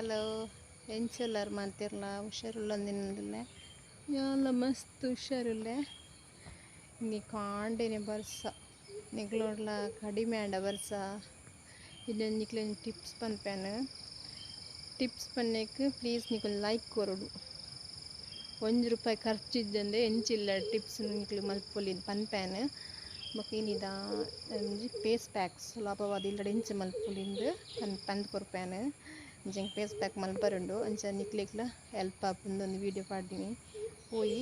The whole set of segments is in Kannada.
ಹಲೋ ಎಂಚೆಲ್ಲರು ಮಾಡ್ತಿರಲ್ಲ ಹುಷಾರುಳ್ಳಂದಿನಲ್ಲ ಎಲ್ಲ ಮಸ್ತ್ ಹುಷಾರಿಲ್ಲ. ನೀ ಕಾಂಡಿನಿ ಬರ್ಸ. ನಿಗ್ಲೋಡ್ಲ ಕಡಿಮೆ ಆಂಡ ಬರ್ಸ. ಇಲ್ಲೊಂದು ನಿಕ್ಲೆ ಟಿಪ್ಸ್ ಪನ್ಪೇನು ಟಿಪ್ಸ್ ಪನ್ನಕ್ಕೆ ಪ್ಲೀಸ್ ನಿಕ್ಲು ಲೈಕ್ ಕೊರಡು. ಒಂದು ರೂಪಾಯಿ ಖರ್ಚಿದ್ದಂದೆ ಎಂಚಿಲ್ಲ ಟಿಪ್ಸ್ ನಿಕ್ಲು ಮಲ್ಪೊಲಿನ್ ಪನ್ಪೇನು ಒಂಜಿ ಫೇಸ್ ಪ್ಯಾಕ್ಸ್. ಲಾಭವಾದ ಇಲ್ಲಡೆ ಮಲ್ಪುಲಿಂದು ಮಲ್ಪೊಲಿಂದು ಪನ್ ಪಂದ್ ಕೊರ್ಪೇನು ಅಂಚಂಗೆ ಫೇಸ್ ಪ್ಯಾಕ್ ಮಲ್ಪರುಂಡು ಅಂಚ ನಿಕ್ಲೆಗ್ಲ ಹೆಲ್ಪ್ ಆಪುಂದು ಒಂದು ವೀಡಿಯೋ ಪಾಡ್ದಿನಿ ಪೋಯಿ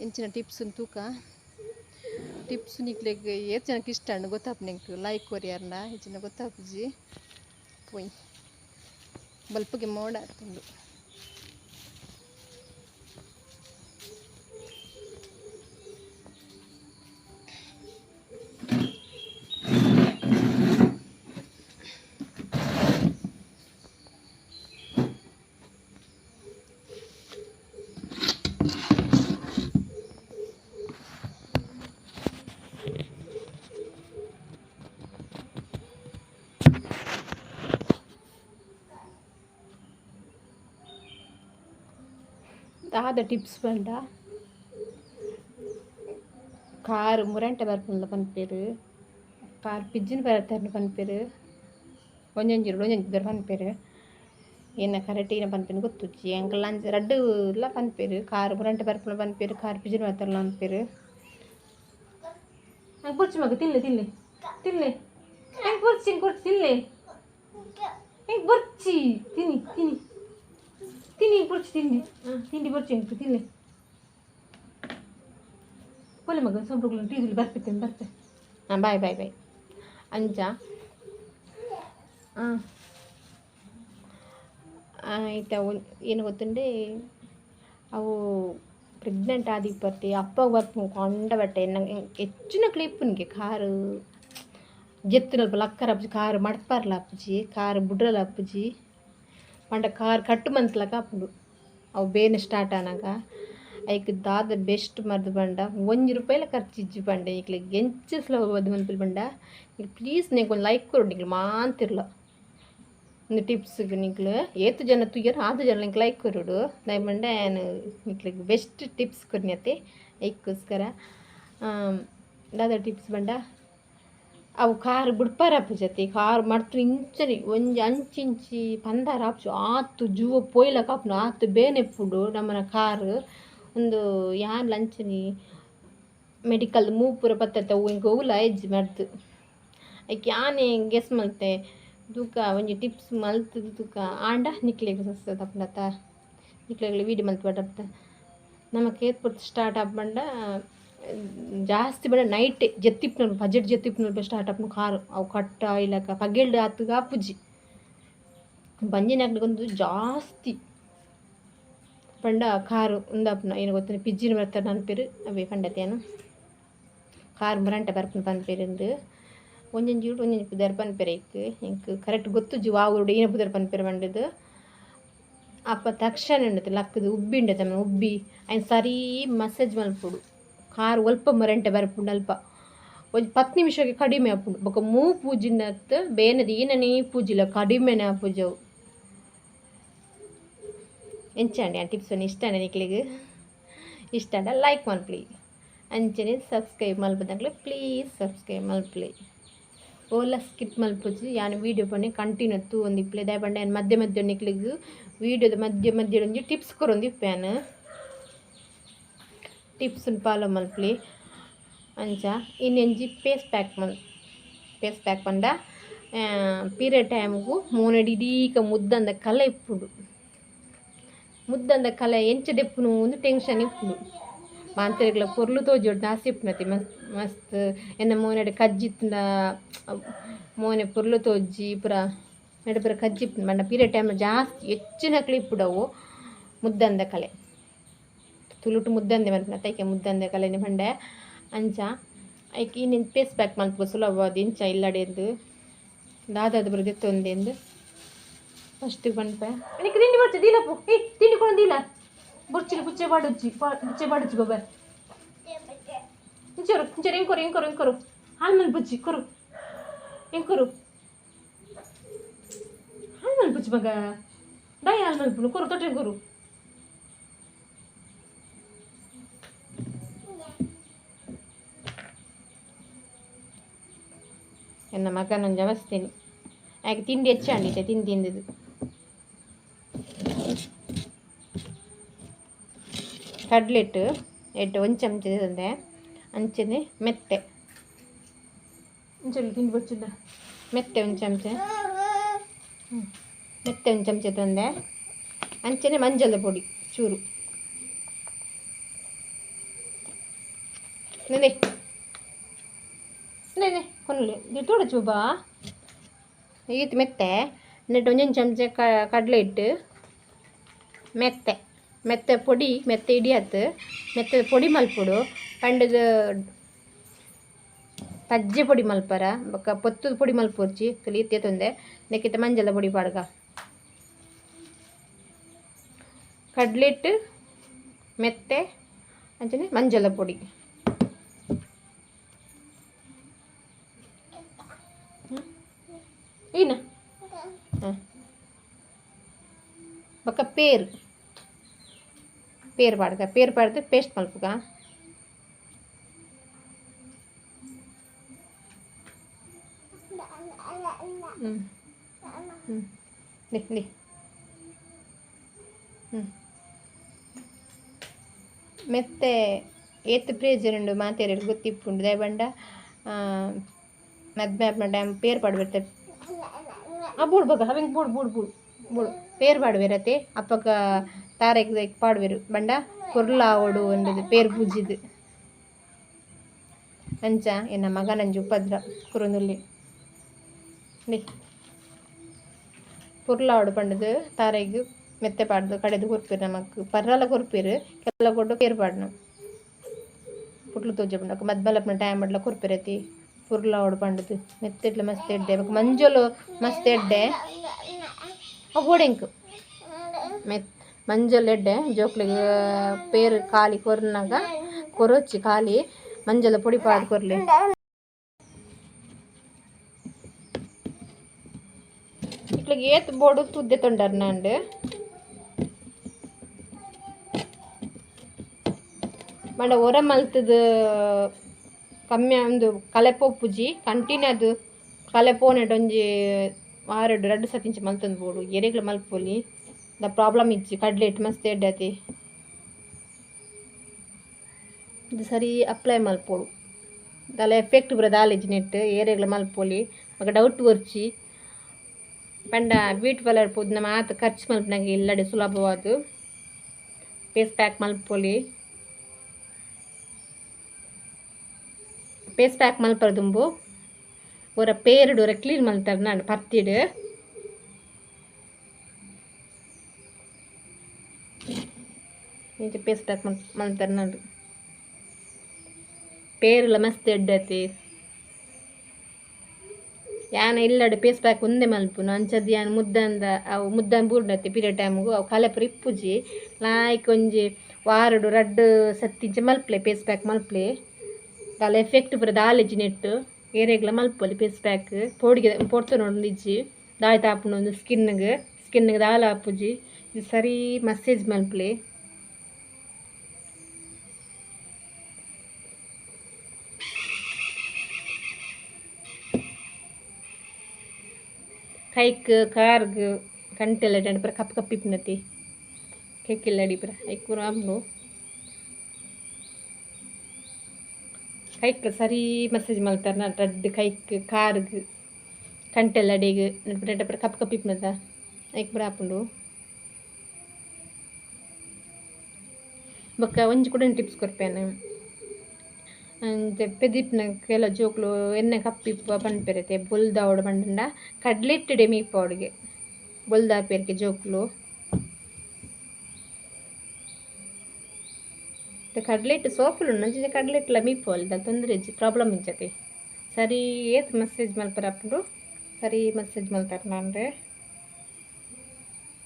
ಎಂಚಿನ ಟಿಪ್ಸ್ ತೂಕ ಟಿಪ್ಸ್ ನಿಕ್ಲೆಗ್ ಏತ್ ಜನಕ್ಕೆ ಇಷ್ಟ ಅಂಡು ಗೊತ್ತಾಪು ನಿಂಗೆ ಲೈಕ್ ಕೊರಿಯರ್ನ ಹೆಚ್ಚಿನ ಗೊತ್ತಾಪುಜಿ ಪೋಯಿ ಬಲ್ಪಿಗೆ ಮೋಡ ಆತುಂಡು ದಾದ ಟಿಪ್ಸ್ ಪಂಡ ಕಾರ್ ಮುರಂಟೆ ಬರ್ಪುಂಡ ಪನ್ಪೇರು ಕಾರ್ ಪಿಜ್ಜಿನ ಬರತ್ತರ್ನ ಪನ್ಪೇರು ಒಂಜೊಂಜಿ ಒಂಜೊಂಜಿ ಬರ ಪನ್ಪೇರು ಏನ ಕರೆಕ್ಟ್ ಏನ ಪನ್ಪೇನು ಗೊತ್ತುಜ್ಜಿ ಅಂಕಲ್ ಅಂಚ ರಡ್ಡು ಇಲ್ಲ ಪನ್ಪೇರು ಕಾರ್ ಮುರಂಟೆ ಬರ್ಪುಂಡ ಪನ್ಪೇರು ಕಾರ್ ಪಿಜ್ಜಿನ ಬರತ್ತರ್ಲ ಪನ್ಪೇರು ಹಂಗೆ ಪುರ್ಚಿ ಮಗ ತಿನ್ಲೆ ತಿನ್ಲೆ ತಿನ್ಲೆ ಹಂಗೆ ಪುರ್ಚಿ ಹಿಂಗೆ ಪುರ್ಚಿ ತಿನ್ಲೆ ಹಿಂಗೆ ಬುರ್ಚಿ ತಿನ್ನಿ ತಿನ್ನಿ ತಿನ್ನಿ ಕುರ್ಚಿ ತಿಂಡಿ ತಿಂಡಿ ಕುರ್ಚಿ ಉಂಟು ತಿನ್ನಿ. ಕೊಲೆ ಮಗ ಸೊಂಪಗಳು ಟೀಸಲ್ಲಿ ಬರ್ತಿತ್ತೇನೆ ಬರ್ತೆ. ಹಾಂ ಬಾಯ್ ಬಾಯ್ ಬಾಯ್ ಅಂಜ? ಹಾಂ ಆಯ್ತಾ ಒಂದು ಏನು ಗೊತ್ತುಂಡೆ ಅವು ಪ್ರೆಗ್ನೆಂಟ್ ಆದಿ ಬರ್ತಿ ಅಪ್ಪ ಬರ್ಪು ಕೊಂಡ ಬಟ್ಟೆ ನಂಗೆ ಹೆಚ್ಚಿನ ಕ್ಲಿಪ್ ನಿಮಗೆ ಕಾರು. ಜೆತ್ತಿನಲ್ಪ ಲಕ್ಕರ ಅಪ್ಪಜಿ ಕಾರು ಮಡ್ಪಾರ್ಲ ಅಪ್ಪಜಿ ಕಾರು ಬುಡ್ರಲ ಅಪ್ಪಜಿ ಪಂಡ ಕಾರ್ ಕಟ್ಟು ಮಂತ್ಲಕ ಅಪ್ಪುಡು. ಅವು ಬೇನೆ ಸ್ಟಾರ್ಟ್ ಆನಾಗ. ಐಕ್ ದಾದ ಬೆಸ್ಟ್ ಮರ್ದು ಬಂಡ. ಒಂಜಿ ರೂಪಾಯಿಲ ಖರ್ಚಿಜ್ಜಿ ಪಂಡೆ ಈಗ ಎಂಚ ಸ್ಲೋ ಮನ್ಪಿಲ್ ಬಂಡ. ಈಗ ಪ್ಲೀಸ್ ನೀವು ಒಂದು ಲೈಕ್ ಕೊಡು. ನೀವು ಮಾಂತಿರ್ಲ. ಒಂದು ಟಿಪ್ಸ್ಗೆ ನಿಂಕ್ಲು ಏತು ಜನ ತುಯ್ಯರ ಆದು ಜನ ನಿಂಗೆ ಲೈಕ್ ಕೊರುಡು ದಯಮಂಡ ಏನು ನಿಕ್ಲಿಗೆ ಬೆಸ್ಟ್ ಟಿಪ್ಸ್ ಕೊರ್ನಿಯತ್ತೆ ಐಕ್ಕೋಸ್ಕರ. ದಾದ ಟಿಪ್ಸ್ ಬಂಡ. ಅವು ಕಾರ್ ಬಿಡ್ಪಾರ ಆಪುಜತೆ ಕಾರ್ ಮಾಡ್ತು ಇಂಚರಿ, ಒಂಜಿ ಅಂಚಿಂಚಿ ಪಂದಾರ ಆಪ್ಸು, ಆತು ಜೂವ ಪೋಯ್ಲಕ ಆಪ್ನು, ಆತು ಬೇನೆಪ್ಪುಡು ನಮ್ಮನ ಕಾರ್, ಒಂದು ಯಾನ್ ಲಂಚನಿ ಮೆಡಿಕಲ್ ಮೂಪುರ ಪತ್ತತ್ತ ಇಂಕ ಹೋಗ್ಲ ಎಜ್ಜಿ ಮರ್ದು ಐಕ್ ಆನೆ ಗೆಸ್ ಮಲ್ತೆ ತೂಕ ಒಂಜಿ ಟಿಪ್ಸ್ ಮಲ್ತು ತೂಕ ಆಂಡ ನಿಕ್ಲೆಗ್ ಸಸ್ತದ ಅಪ್ಪನತ್ತ ನಿಕ್ಲೆಗ್ಲ ವೀಡಿಯೋ ಮಲ್ತು ಬಟ್ಟ ನಮಗೆ ಏರ್ಪೋರ್ಟ್ ಸ್ಟಾರ್ಟ್ ಆಪಂಡ ಜಾಸ್ತಿ ಬೇಡ ನೈಟ್ ಜತ್ತಿಪ್ನರು ಬಜೆಟ್ ಜತ್ತಿಪ್ನರು ಸ್ಟಾರ್ಟ್ ಆಪ್ನು ಕಾರು, ಅವು ಕಟ್ಟ ಇಲ್ಲಕ ಪಗೆಲ್ಡ್ ಆತಗ ಪುಜ್ಜಿ ಬಂಜಿನ ಬಂಜಿನಾಗ್ಲಿಗೊಂದು ಜಾಸ್ತಿ. ಪಂಡ ಕಾರು ಉಂದಪ್ಪನ ಏನು ಗೊತ್ತಿನ, ಪಿಜ್ಜಿನ ಬರ್ತಾರೆ ನನ್ನ ಪೇರು, ಅವೇ ಪಂಡತೇನು ಕಾರ್ ಬರ್ಪನ್ ಪನ್ ಪೆರೆ ಒಂಜೊಂಜಿ ಊಟ ಒಂಜೊಂಜಿ ಪುದರ್ ಪನ್ಪೆರೆ ಇಕ್ಕು ಇಂಕ್ ಕರೆಕ್ಟ್ ಗೊತ್ತು ಜೀವ ವಾವುಡು ಏನು ಪುದರ್ ಪನ್ಪೆರೆ ಬಂಡದು ಅಪ್ಪ ತಕ್ಷಣ ಉಂಡತ್ತೆ ಲಕ್ಕದು ಉಬ್ಬಿ ಉಂಡತ್ತೆ ಉಬ್ಬಿ. ಅಯ್ನ ಸರಿ ಮಸಾಜ್ ಮಲ್ಪುಡು ಕಾರ್ ಒಲ್ಪ ಮರಂಟೆ ಬರ್ಪುಂಡು ಅಲ್ಪ. ಒಂಜಿ ಪತ್ ನಿಮಿಷಕ್ಕೆ ಕಡಿಮೆ ಆಪುಂಡು. ಬೊಕ ಮೂ ಪೂಜಿನತ್ ಬೇನದ ಏನನೇ ಪೂಜಿಲ್ಲ ಕಡಿಮೆನೆ ಪೂಜವು. ಎಂಚಂಡಿ ಆ ಟಿಪ್ಸ್ ಇಷ್ಟ ನಿಕ್ಲಿಗೆ? ಇಷ್ಟ ಲೈಕ್ ಮಲ್ಪ್ಲಿ ಅಂಚನೆ ಸಬ್ಸ್ಕ್ರೈಬ್ ಮಲ್ಪದಾಗ್ಲೆ ಪ್ಲೀಸ್ ಸಬ್ಸ್ಕ್ರೈಬ್ ಮಲ್ಪ್ಲಿ. ಓಲ ಸ್ಕಿಪ್ ಮಲ್ಪುಜಿ. ಯಾನು ವೀಡಿಯೋ ಪಣ್ಣೆ ಕಂಟಿನ್ಯೂ ತೂ ಒಂದು ಇಪ್ಲೆ ದಯ ಬಂಡೆ ಮಧ್ಯ ಮಧ್ಯ ನಿಕ್ಲಿಗ್. ವೀಡಿಯೋದ ಮಧ್ಯ ಮಧ್ಯ ಒಂಜಿ ಟಿಪ್ಸ್ ಕೊರೊಂದು ಇಪ್ಪೇನ್ ಟಿಪ್ಸ್ ಫಾಲೋ ಮಲ್ಪ್ಲಿ ಅಂಚ ಇನ್ನೊಂಜಿ ಫೇಸ್ ಪ್ಯಾಕ್ ಮಲ್ ಫೇಸ್ ಪ್ಯಾಕ್ ಪಂಡ ಪೀರಿಯಡ್ ಟೈಮ್ಗು ಮೂನಡಿ ಇಡೀಕ ಮುದ್ದಂದ ಕಲೆ ಇಪ್ಪುಡು ಮುದ್ದಂದ ಕಲೆ ಎಂಚ ಡೆಪ್ಪುನು ಒಂದು ಟೆನ್ಷನ್ ಇಪ್ಪುಡು ಮಾಂತರಿಗ್ಲ ಪೊರ್ಲು ತೋಜೋಡು ನಾಸಿ ಇಪ್ಪುನತಿ ಮಸ್ತ್ ಮಸ್ತ್ ಎನ್ನ ಮೋನೆಡೆ ಕಜ್ಜಿತ್ತಿನ ಮೋನೆ ಪೊರ್ಲು ತೋಜಿ ಪೂರ ನೆಡೆ ಪೂರ ಕಜ್ಜಿ ಇಪ್ಪುನು ಬಂಡ ಪೀರಿಯಡ್ ಟೈಮ್ ಜಾಸ್ತಿ ಹೆಚ್ಚಿನ ಕ್ಲಿಪ್ಪುಡವು ಮುದ್ದಂದ ಕಲೆ ತುಳುಟು ಮುದ್ದಂದೆ ಮಲ್ಪನ ತೈಕೆ ಮುದ್ದಂದೆ ಕಲೆನೆ ಪಂಡೆ ಅಂಚ ಐಕ್ ಇನ್ನಿನ್ ಫೇಸ್ ಪ್ಯಾಕ್ ಮಲ್ಪು ಸುಲಭವಾದ ಇಂಚ ಇಲ್ಲಡೆಂದು ದಾದಾದ ಬರದೆತ್ತೊಂದೆಂದು ಫಸ್ಟ್ ಪನ್ಪೆ ನಿನಗೆ ತಿಂಡಿ ಬರ್ಚೆ ದೀಲಪ್ಪು ಏ ತಿಂಡಿ ಕೊಡು ದೀಲ ಬುರ್ಚಿಲಿ ಬುಚ್ಚೆ ಬಾಡುಚ್ಚಿ ಬುಚ್ಚೆ ಬಾಡುಚ್ಚಿ ಗೊಬ್ಬ ಇಂಚರು ಇಂಚರು ಹೆಂಗೆ ಕೊರು ಹೆಂಗೆ ಕೊರು ಹೆಂಗೆ ಕೊರು ಹಾಲು ಮೇಲೆ ಬುಚ್ಚಿ ಕೊರು ಹೆಂಗೆ ಕೊರು ಹಾಲು ಮೇಲೆ ಬುಚ್ಚಿ ಮಗ ಡೈ ಹಾಲು ಮಲ್ಪುನು ಕೊರು ತೊಟ್ಟೆ ಕೊರು ಎನ್ನ ಮಗನ ಜವಸ್ತೇನೆ ಆಕೆ ತಿಂಡಿ ಹೆಚ್ಚಾಂಡಿದ್ದೆ ತಿಂದು ತಿಂದಿದ್ದು ಕಡ್ಲೆಟ್ ಎಟ್ಟು ಒಂದು ಚಮಚ ತಂದೆ ಅಂಚನೆ ಮೆತ್ತೆ ಅಂಚಲ್ಲಿ ತಿಂದು ಬಚ್ಚಿದ್ದ ಮೆತ್ತೆ ಒಂದು ಚಮಚ ಹ್ಮ್. ಮೆತ್ತೆ ಒಂದು ಚಮಚ ತಂದೆ ಅಂಚನೆ ಮಂಜದ ಪುಡಿ ಚೂರು ನೆನೆ ನೆನೆ ಕೊನಲೆ ದಿಟ್ಟೋಡ ಚೂಬಾ ಈತ್ ಮೆತ್ತೆ ನೆಟ್ಟು ಒಂದೊಂದು ಚಮಚ ಕಡಲೆ ಹಿಟ್ಟು ಮೆತ್ತೆ ಮೆತ್ತೆ ಪೊಡಿ ಮೆತ್ತೆ ಇಡಿಯತ್ತು ಮೆತ್ತೆ ಪೊಡಿ ಮಲ್ಪುಡು ಪಂಡದ ಪಜ್ಜೆ ಪೊಡಿ ಮಲ್ಪರ ಬೊಕ್ಕ ಪೊತ್ತದ ಪೊಡಿ ಮಲ್ಪೊರ್ಚಿ ತುಲಿ ಇತ್ತೆ ತೊಂದೆ ನೆಕ್ಕಿತ ಮಂಜಲ ಪೊಡಿ ಪಾಡ್ಗ ಕಡ್ಲೆಟ್ ಮೆತ್ತೆ ಅಂಚನೆ ಮಂಜಲ ಪೊಡಿ ಏನ ಹಾಂ ಬೊಕ್ಕ ಪೇರು ಪೇರು ಪಾಡ್ಗ ಪೇರು ಪಾಡ್ದು ಪೇಸ್ಟ್ ಮಲ್ಪುಗ ಹ್ಞೂ ಹ್ಞೂ ಲಿ ಲಿ ಹ್ಞೂ ಮೆತ್ತೆ ಏತ್ ಪ್ರೇಜರುಂಡು ಮಾತೇರೆಡು ಗೊತ್ತಿಪ್ಪುಂಡು ದಯಬಂಡ ಮದ್ಮೆ ಆಪ್ನ ಟೈಮ್ ಪೇರು ಪಾಡ್ಬಿಡ್ತಾರೆ ಆ ಬೂಡ್ ಬಗ ಅವಂಗೆ ಬೂಡ್ ಬೂಡ್ ಬೂಡ್ ಬೂಡ್ ಪೇರು ಪಾಡ್ಬೇರತೆ ಅಪ್ಪಗ ತಾರೆಗ್ ಪಾಡ್ವೆರು ಬಂಡ ಕೊರ್ಲ ಓಡು ಒಂದದು ಪೇರು ಪೂಜಿದು ಅಂಚ ಎನ್ನ ಮಗ ನಂಜು ಉಪದ್ರ ಕುರುನುಲ್ಲಿ ಲಿ ಪುರ್ಲ ಆಡು ಪಂಡದು ತಾರೆಗ್ ಮೆತ್ತೆ ಪಾಡ್ದು ಕಡೆದು ಕೊರ್ಪೇರು ನಮಕ್ ಪರ್ರಲ ಕೊರ್ಪೇರು ಕೆಲ ಕೊಡ್ಡು ಪೇರು ಪಾಡ್ನ ಪುಟ್ಲು ತೋಜ ಪಂಡ ಮದ್ಬಲಪ್ನ ಟೈಮ್ పుర్లావాడు పండుతు మెత్తెట్ల మస్తు ఎడ్డే ఒక మంజోలు మస్తు ఎడ్డే అప్పుడు ఇంక మెత్ మంజోలు ఎడ్డే జోకులు పేరు కాలి కొరినాక కొరొచ్చి కాలి మంజల పొడి పాడు కొరలే ఇట్లా ఏత్ బోడు తుద్దెతుండారు నండి மண்ட உரம் அழுத்துது ಕಮ್ಮಿ ಒಂದು ಕಲೆ ಪುಜಿ ಕಂಟಿನ್ಯೂ ಅದು ಕಲೆ ಪೋನೆಡ್ ಒಂಜಿ ಆರೆಡು ರಡ್ಡು ಸತಿಂಚ ಮಲ್ತಂದು ಬೋಡು ಎರೆಗ್ಲ ಮಲ್ಪೊಲಿ ದ ಪ್ರಾಬ್ಲಮ್ ಇಜ್ಜಿ ಕಡ್ಲೆಟ್ ಮಸ್ತ್ ಎಡ್ಡತಿ. ಇದು ಸರಿ ಅಪ್ಲೈ ಮಲ್ಪೋಡು. ದಾಲ ಎಫೆಕ್ಟ್ ಬರೋದು ಆಲೇಜ್ ನೆಟ್ ಏರೆಗ್ಲ ಮಲ್ಪೊಲಿ ಮಗ ಡೌಟ್ ಬರ್ಚಿ ಪಂಡ ಬ್ಯೂಟಿ ಪಾರ್ಲರ್ ಪೋದು ನಮ್ಮ ಆತ ಖರ್ಚು ಮಲ್ಪನಾಗ ಇಲ್ಲಡೆ ಸುಲಭವಾದು. ಫೇಸ್ ಪ್ಯಾಕ್ ಮಲ್ಪೊಲಿ ಫೇಸ್ ಪ್ಯಾಕ್ ಮಲ್ಪರದುಂಬು ಒರ ಪೇರ್ಡು, ಒರ ಕ್ಲೀನ್ ಮಲ್ತಾರೆ ನಾನು ಪರ್ತಿಡು. ಇಂಚ ಫೇಸ್ ಪ್ಯಾಕ್ ಮಲ್ ಮಲ್ತಾರೆ ನಾನು. ಪೇರ್ಲ ಮಸ್ತ್ ಎಡ್ಡತಿ ಯಾನ ಇಲ್ಲಡೆ ಪೇಸ್ ಪ್ಯಾಕ್ ಒಂದೇ ಮಲ್ಪುನು ಅಂಚದ್ದು ಯಾನ ಮುದ್ದಂದ, ಅವು ಮುದ್ದನ್ ಬೂರ್ಡತಿ ಪಿರಿಯಡ್ ಟೈಮ್ಗೂ. ಅವು ಕಲೆಪುರ ಇಪ್ಪುಜಿ. ಲಾಯ್ಕ್ ಒಂಜಿ ವಾರಡು, ರಡ್ಡು ಸತ್ತಿಂಚ ಮಲ್ಪ್ಲೆ ಪೇಸ್ ಪ್ಯಾಕ್ ಮಲ್ಪ್ಲೆ. ದಾಲ ಎಫೆಕ್ಟ್ ಪುರ ದಾಲೆಜಿ ನೆಟ್ ಏರೆಗ್ಲ ಮಲ್ಪೊಲಿ ಫೇಸ್ ಪ್ಯಾಕ್ ಪೋಡಿಗೆ ಪೊಡ್ತು ನೋಡಿಜ್ಜಿ ದಾಯ್ ತಾಪುನ ಒಂದು ಸ್ಕಿನ್ಗೆ ಸ್ಕಿನ್ಗೆ ದಾಲ ಆಪುಜಿ ಇದು ಸರಿ ಮಸ್ಸೇಜ್ ಮಲ್ಪ್ಲೆ ಕೈಕ್ ಕಾರ್ಗ್ ಕಂಟೆಲ್ಲ ಟಂಡ್ ಪುರ ಕಪ್ ಕಪ್ಪಿಪ್ನತಿ ಕೆಕ್ಕಿಲ್ಲ ಅಡಿ ಪುರ ಐಕ್ ಪುರ ಆಮ್ನು కైక్ సరీ మెసేజ్ మళ్తారు నా రెడ్ కైక్ காருக்கு కంటెల్ డేగు నడిపినప్పుడు కప్పు కప్పి కప్పిపోయినదా ఎక్కడ ఆపుండు. ఒక వంచి కూడా టిప్స్ కొరిపాను పెదిప్పిన కెల జోకులు ఎన్న కప్పి పని పెరితే బొల్దావుడు పండండ. కడ్లెట్టుడే మీ పౌడిగే బుల్దా పేరుకి జోకులు. ಕಡ್ಲೆಟ್ ಸೋಪುಲು ನಂಚಿನ ಕಡ್ಲೆಟ್ಲ ಮೀಪೋಲ್ದ ತೊಂದರೆ ಇಜ್ಜಿ ಪ್ರಾಬ್ಲಮ್ ಇಂಚತಿ ಸರಿ, ಏತ್ ಮಸೇಜ್ ಮಲ್ಪರ ಅಪ್ಪುಡು ಸರಿ ಮೆಸೇಜ್ ಮಲ್ತಾರೆ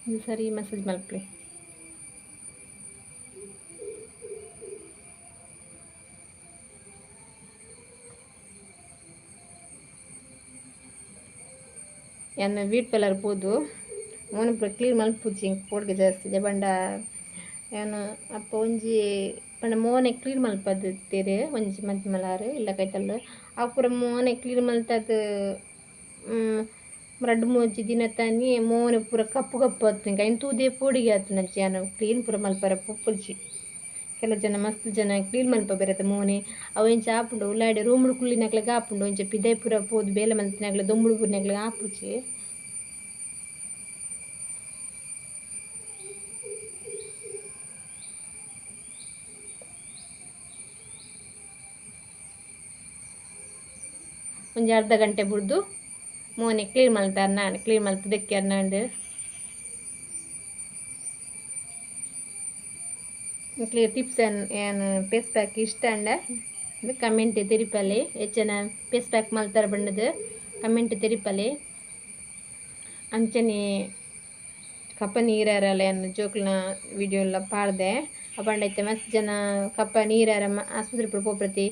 ಇದು ಸರಿ ಮೆಸೇಜ್ ಮಲ್ಪ್ಲಿ ಎನ್ನ ವೀಟ್ ಪೆಲ್ಲರ್ ಪೋದು ಮೋನೆ ಕ್ಲೀನ್ ಹಿಂಗೆ ಪೋಡ್ಗೆ ಜಾಸ್ತಿ ಇದೆ. ಬಂಡ ಏನು ಅಪ್ಪ ಒಂಜಿ ಪಂಡ ಮೋನೆ ಕ್ಲೀನ್ ಮಲ್ಪದ್ತೀರಿ ಒಂಜಿ ಮಂತ್ ಮಲಾರು ಇಲ್ಲ ಕೈತಲ್ಲು ಅವು ಪೂರ ಮೋನೆ ಕ್ಲೀನ್ ಮಲ್ತದ್ದು ರಡ್ಡು ಮೂಜಿ ದಿನ ತಾನಿ ಮೋನೆ ಪೂರ ಕಪ್ಪು ಕಪ್ಪು ಆತು ಐನ್ ತೂದೆ ಪೋಡಿಗೆ ಆತು ನಂಚಿ ಏನು ಕ್ಲೀನ್ ಪೂರ ಮಲ್ಪರ ಪುಪ್ಪುಲ್ಚಿ ಕೆಲ ಜನ ಮಸ್ತ್ ಜನ ಕ್ಲೀನ್ ಮಲ್ಪ ಬೆರೆತ ಮೋನೆ ಅವು ಇಂಚ ಆಪುಂಡು ಉಳ್ಳಾಡಿ ರೂಮುಡು ಕುಳ್ಳಿನಕ್ಲೆಗ್ ಆಪುಂಡು ಇಂಚ ಪಿದೆ ಪೂರ ಪೋದು ಬೇಲೆ ಮಲ್ತಿನಕ್ಲೆ ದೊಂಬುಡು ಪೂರಿನಕ್ಲೆಗ್ ಆಪುಜಿ ಒಂಜಿ ಅರ್ಧ ಗಂಟೆ ಬಿಡ್ದು ಮೋನೆ ಕ್ಲೀನ್ ಮಲ್ತಾರ ನಾನು ಕ್ಲೀನ್ ಮಲ್ತು ದೆಕ್ಕ್ಯಾರ ಕ್ಲೀ ಕ್ಲಿಯರ್ ಟಿಪ್ಸ್ ಏನು ಪೇಸ್ ಪ್ಯಾಕ್ ಇಷ್ಟ ಅಂಡ ಕಮೆಂಟ್ ತಿರಿಪಲ್ಲಿ, ಹೆಚ್ಚಿನ ಪೇಸ್ ಪ್ಯಾಕ್ ಮಲ್ತಾರ ಬಣ್ಣದ ಕಮೆಂಟ್ ತಿರಿಪಲ್ಲಿ. ಅಂಚನೆ ಕಪ್ಪ ನೀರಾರಲ್ಲ ಏನು ಜೋಕ್ಲನ ವಿಡಿಯೋ ಎಲ್ಲ ಪಾಡ್ದೆ ಅಪ್ಪಂಡೈತೆ ಮಸ್ತ್ ಜನ ಕಪ್ಪ ನೀರಾರ ಆಸ್ಪತ್ರೆ ಪ್ರತಿ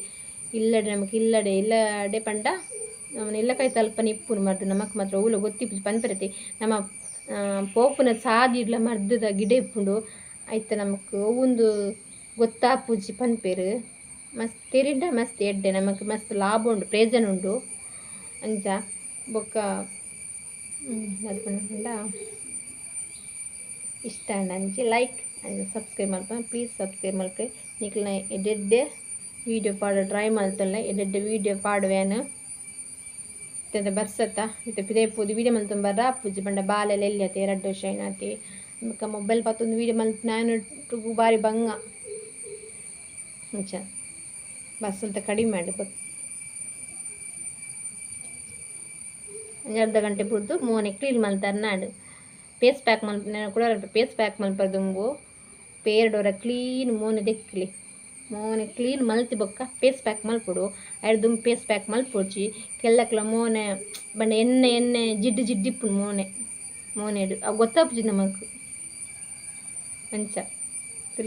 ಇಲ್ಲಡೆ ನಮಗೆ ಇಲ್ಲಡೆ ಇಲ್ಲಡೆ ಪಂಡ ನಮ್ಮನ್ನ ಇಲ್ಲಕಾಯಿ ತಲ್ಪನ ಇಪ್ಪುನು ಮರ್ದು ನಮಕ್ ಮಾತ್ರ ಊಲ ಗೊತ್ತಿಪ್ಪು ಪನ್ಪರತಿ ನಮ್ಮ ಪೋಪುನ ಸಾದಿಡ್ಲ ಮರ್ದದ ಗಿಡ ಇಪ್ಪುಂಡು. ಐತ ನಮಕ್ ಒಂದು ಗೊತ್ತಾಪುಜಿ ಪನ್ಪೇರು ಮಸ್ತ್ ತೆರಿಂಡ ಮಸ್ತ್ ಎಡ್ಡೆ. ನಮಕ್ ಮಸ್ತ್ ಲಾಭ ಉಂಡು, ಪ್ರಯೋಜನ ಉಂಡು. ಅಂಚ ಬೊಕ್ಕ ಇಷ್ಟ ಅಂಚಿ ಲೈಕ್ ಸಬ್ಸ್ಕ್ರೈಬ್ ಮಾಡ್ಕೊಂಡು ಪ್ಲೀಸ್ ಸಬ್ಸ್ಕ್ರೈಬ್ ಮಾಡ್ಕೊಳ್ಳಿ ನಿಕ್ಲ ಎಡ್ಡೆಡ್ಡೆ ವೀಡಿಯೋ ಪಾಡ ಟ್ರೈ ಮಾಡ್ತಲ್ಲ ಎಡ್ಡೆಡ್ಡೆ ವೀಡಿಯೋ ಪಾಡುವೇನು ಇತ್ತೆ ಬರ್ಸತ್ತ ಇತ್ತೆ ಪಿದೆ ಪೋದು ವೀಡಿಯೋ ಮಲ್ತು ಬರ್ರ ಪೂಜೆ ಬಂಡ ಬಾಲೆಲ್ಲ ಎಲ್ಲಿಯತ್ತೆ ಎರಡು ವರ್ಷ ಏನಾತಿ. ಮೊಬೈಲ್ ಪಾತೊಂದು ವೀಡಿಯೋ ಮಲ್ತು ನಾನು ಬಾರಿ ಬಂಗ ಮುಂಚ ಬಸ್ ಅಂತ ಕಡಿಮೆ ಮಾಡಿ ಗೊತ್ತು ಅರ್ಧ ಗಂಟೆ ಬಿಡ್ದು ಮೋನೆ ಕ್ಲೀನ್ ಮಲ್ತಾರೆ ನಾಡು. ಪೇಸ್ ಪ್ಯಾಕ್ ಮಲ್ಪ ಕೂಡ ಪೇಸ್ ಪ್ಯಾಕ್ ಮಲ್ಪದುಂಬು ಪೇರ್ಡೋರ ಕ್ಲೀನ್ ಮೋನೆ ದೆಕ್ಕಿಲಿ ಮೋನೆ ಕ್ಲೀನ್ ಮಲ್ತಿ ಬೊಕ್ಕ ಫೇಸ್ ಪ್ಯಾಕ್ ಮಲ್ಪೊಡು. ದುಮ್ ಪೇಸ್ ಪ್ಯಾಕ್ ಮಲ್ಪೊಡ್ಚಿ, ಕೆಲ್ಲಕ್ಲ ಮೋನೆ ಬಂಡ ಎಣ್ಣೆ ಎಣ್ಣೆ, ಜಿಡ್ಡು ಜಿಡ್ಡಿಪ್ಪುಡು ಮೋನೆ. ಮೋನೆಡು. ಅವು ಗೊತ್ತಾಪುಜಿ ನಮಕ್. ಅಂಚ.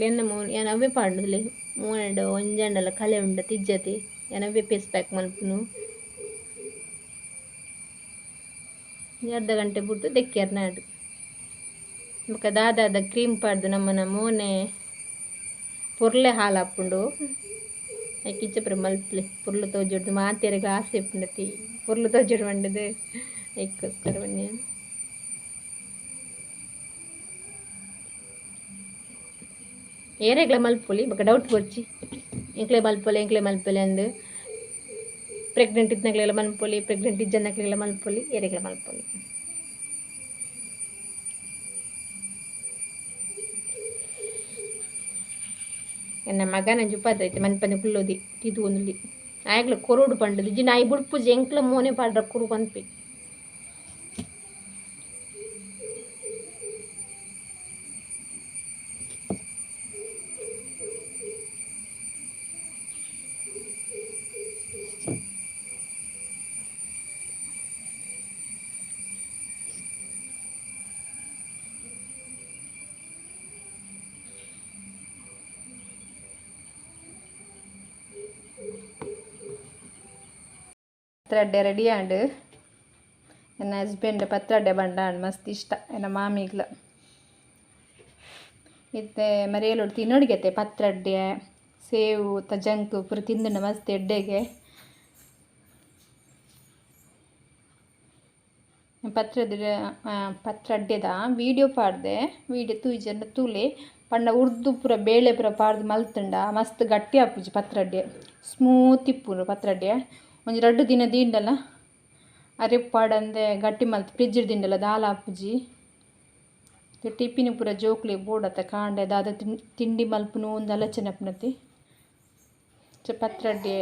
ಎನ್ನ ಮೋನೆ, ಏನು ಅವೇ ಪಾಡುದಿಲ್ಲ ಮೋನೆಡು, ಒಂಜಂಡಲ ಕಲೆ ಉಂಡ ತಿಜ್ಜತಿ. ಏನವೇ ಪೇಸ್ ಪ್ಯಾಕ್ ಮಲ್ಪುನು? ಅರ್ಧ ಗಂಟೆ ಬಿಟ್ಟು ದೆಕ್ಕ್ಯಾರ ನಾಡು. ಬೊಕ ದಾದಾದ ಕ್ರೀಮ್ ಪಾಡ್ದು ನಮ್ಮನ ಮೋನೆ. ಪೊರ್ಲೆ ಹಾಲು అప్పుడు ಪುರ ಮಲ್ಪಲೆ ಪೊರ್ಲು ತೋಜೊಡ್ದು ಮಾತೆರೆಗ್ ಆಸೆ ಇಪ್ಪುಂಡತಿ ಪೊರ್ಲು ತೋಜೊಡು ಮಂಡದು ಐಕ್ಕೋಸ್ಕರ ಬನ್ನಿ ಏರೆಗ್ಲ ಮಲ್ಪೊಲಿ, ಬೊಕ ಡೌಟ್ ಬರ್ಚಿ ಎಂಕ್ಲೆ ಮಲ್ಪೊಲೆ ಎಂಕ್ಲೆ ಮಲ್ಪೊಲೆ ಅಂದು ಪ್ರೆಗ್ನೆಂಟ್ ಇದ್ನಕ್ಲೆಲ್ಲ ಮಲ್ಪೊಲಿ ಪ್ರೆಗ್ನೆಂಟ್ ಇಜ್ಜನ್ನಕ್ಲೆಲ್ಲ ಮಲ್ಪೊಲಿ, ಏರೆಗ್ಲ ಮಲ್ಪೊಲಿ. ಎನ್ನ ಮಗನ ಜುಪಾದೈತೆ ಮನೆ ಪಂದೆ ಕುಲ್ಲೋದಿ ಇದು ಒಂದು ಆಯ್ಗ್ಲ ಕೊರೋಡು ಪಂಡದು ಜಿ ನಾಯಿ ಬುಡ್ಪುಜಿ ಎಂಕ್ಲ ಮೋನೆ ಪಾಡ್ರ ಕುರು ಪನ್ಪಿ ಪತ್ರೊಡ್ಡೆ ರೆಡಿ ಆಂಡ್. ನನ್ನ ಹಸ್ಬೆಂಡ್ ಪತ್ರೊಡ್ಡೆ ಬಂಡಾಂಡ್ ಮಸ್ತ್ ಇಷ್ಟ. ಎನ್ನ ಮಾಮಿಗ್ಲ. ಇತ್ತೆ ಮರಿಯಲು ತಿನ್ನೊಡಿಗೆತೆ ಪತ್ರಡ್ಡೆ, ಸೇವು ತಜಂಕು ಪೂರ ತಿಂದುಂಡ ಮಸ್ತ್ ಎಡ್ಡೆಗೆ. ಪತ್ರೊಡ್ಡೆ ಪತ್ರಡ್ಡೆದ? ವೀಡಿಯೋ ಪಾಡ್ದೆ. ವೀಡಿಯೋ ತೂಜಂಡ ತೂಲೆ. ಪಂಡ ಉರ್ದು ಪೂರ ಬೇಳೆ ಪೂರ ಪಾಡ್ದು ಮಲ್ತುಂಡ. ಮಸ್ತ್ ಗಟ್ಟಿ ಆಪುಜಿ ಪತ್ರಡ್ಡೆ. ಸ್ಮೂತ್ ಇಪ್ಪುನು ಪತ್ರೊಡ್ಡೆ. ಒಂಜಿ ರಡ್ಡ್ ದಿನ ದೀಂಡಲ? ಅರೆ ಪಾಡಂದೆ ಗಟ್ಟಿ ಮಲ್ತ್ ಫ್ರಿಡ್ಜ್ ದಿಂಡಲ ದಾಲ ಅಪ್ಪುಜಿ ಟಿಫಿನ್ ಪೂರ ಜೋಕ್ಲಿ ಬೋಡತ್ತ ಕಾಂಡೆ ದಾದ ತಿಂಡಿ ಮಲ್ಪುನು ಒಂದು ಅಲಚನಪ್ನತಿ ಪತ್ರೊಡ್ಡೆ